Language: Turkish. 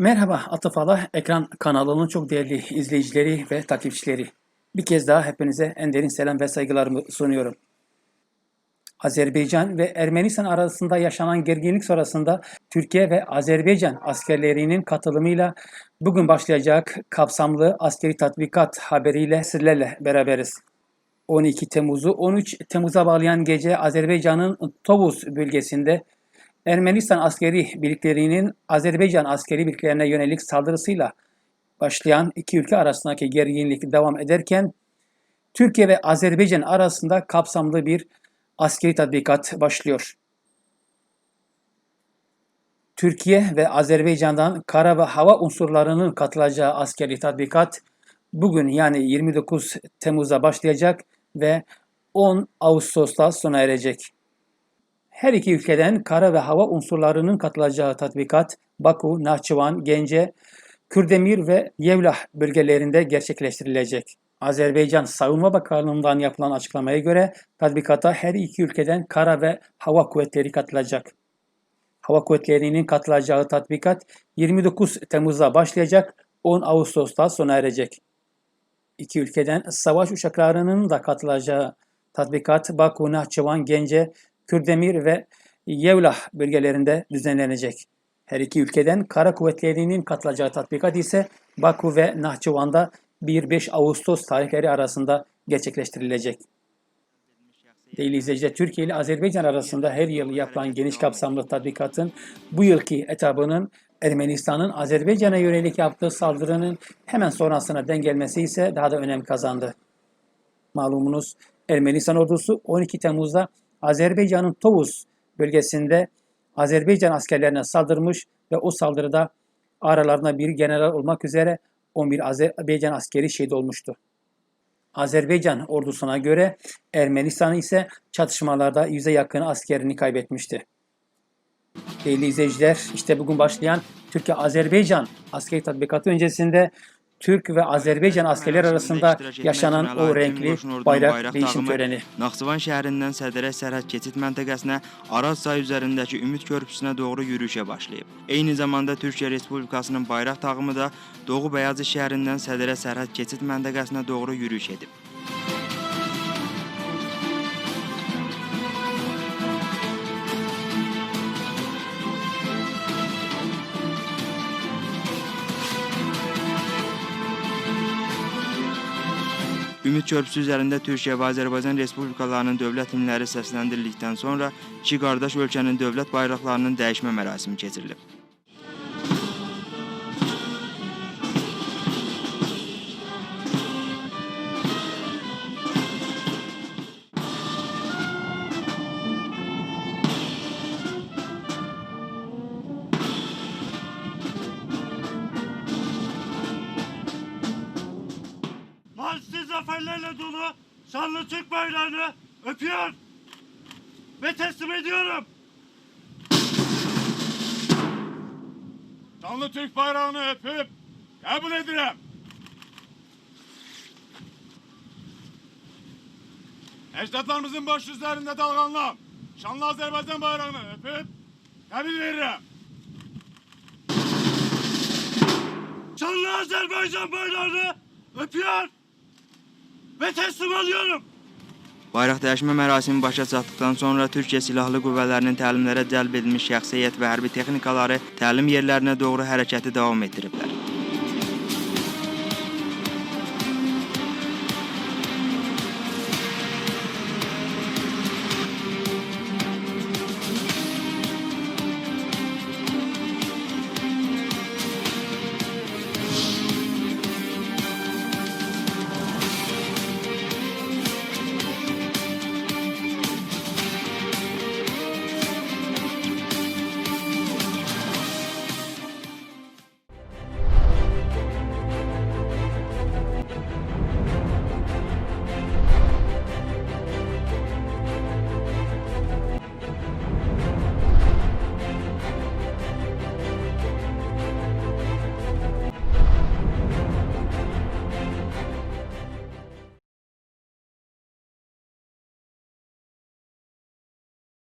Merhaba Atıfala Ekran kanalının çok değerli izleyicileri ve takipçileri. Bir kez daha hepinize en derin selam ve saygılarımı sunuyorum. Azerbaycan ve Ermenistan arasında yaşanan gerginlik sonrasında Türkiye ve Azerbaycan askerlerinin katılımıyla bugün başlayacak kapsamlı askeri tatbikat haberiyle sizlerle beraberiz. 12 Temmuz'u 13 Temmuz'a bağlayan gece Azerbaycan'ın Tovuz bölgesinde Ermenistan askeri birliklerinin Azerbaycan askeri birliklerine yönelik saldırısıyla başlayan iki ülke arasındaki gerginlik devam ederken Türkiye ve Azerbaycan arasında kapsamlı bir askeri tatbikat başlıyor. Türkiye ve Azerbaycan'dan kara ve hava unsurlarının katılacağı askeri tatbikat bugün yani 29 Temmuz'da başlayacak ve 10 Ağustos'ta sona erecek. Her iki ülkeden kara ve hava unsurlarının katılacağı tatbikat Baku, Nahçıvan, Gence, Kürdemir ve Yevlah bölgelerinde gerçekleştirilecek. Azerbaycan Savunma Bakanlığı'ndan yapılan açıklamaya göre tatbikata her iki ülkeden kara ve hava kuvvetleri katılacak. Hava kuvvetlerinin katılacağı tatbikat 29 Temmuz'da başlayacak, 10 Ağustos'ta sona erecek. İki ülkeden savaş uçaklarının da katılacağı tatbikat Baku, Nahçıvan, Gence, Kürdemir ve Yevlah bölgelerinde düzenlenecek. Her iki ülkeden kara kuvvetlerinin katılacağı tatbikat ise Baku ve Nahçıvan'da 1-5 Ağustos tarihleri arasında gerçekleştirilecek. Değerli izleyiciler, Türkiye ile Azerbaycan arasında her yıl yapılan geniş kapsamlı tatbikatın bu yılki etabının Ermenistan'ın Azerbaycan'a yönelik yaptığı saldırının hemen sonrasına denk gelmesi ise daha da önem kazandı. Malumunuz Ermenistan ordusu 12 Temmuz'da Azerbaycan'ın Tovuz bölgesinde Azerbaycan askerlerine saldırmış ve o saldırıda aralarında bir general olmak üzere 11 Azerbaycan askeri şehit olmuştu. Azerbaycan ordusuna göre Ermenistan ise çatışmalarda yüze yakın askerini kaybetmişti. Değerli izleyiciler, işte bugün başlayan Türkiye-Azerbaycan askeri tatbikatı öncesinde Türk ve Azerbaycan askerler arasında yaşanan o renkli bayrak değişim töreni. Naxçıvan şəhərindən Sədərək sərhəd keçid məntəqəsinə Araz çayı üzərindəki Ümid körpüsünə doğru yürüyüşə başlayıb. Eyni zamanda Türkiyə Respublikasının bayraq tağımı da Doğu Bəyazı şəhərindən Sədərək sərhəd keçid məntəqəsinə doğru yürüyüş edib. Ümid Körpüsü üzərində Türkiyə və Azərbaycan Respublikalarının dövlət himnləri səsləndirildikdən sonra iki qardaş ölkənin dövlət bayraqlarının dəyişmə mərasimi keçirilib. Zaferlerle dolu şanlı Türk bayrağını öpüyor ve teslim ediyorum. Şanlı Türk bayrağını öpüp kabul ederim. Ecdatlarımızın baş yüzlerinde dalgalanılan şanlı Azerbaycan bayrağını öpüp kabul veririm. Şanlı Azerbaycan bayrağını öpüyor ve teslim alıyorum. Bayraq dəyişmə mərasimi başa çatdıqdan sonra Türkiyə Silahlı Qüvvələrinin təlimlərə cəlb edilmiş şəxsi heyət və hərbi texnikaları təlim yerlərinə doğru hərəkəti davam etdiriblər.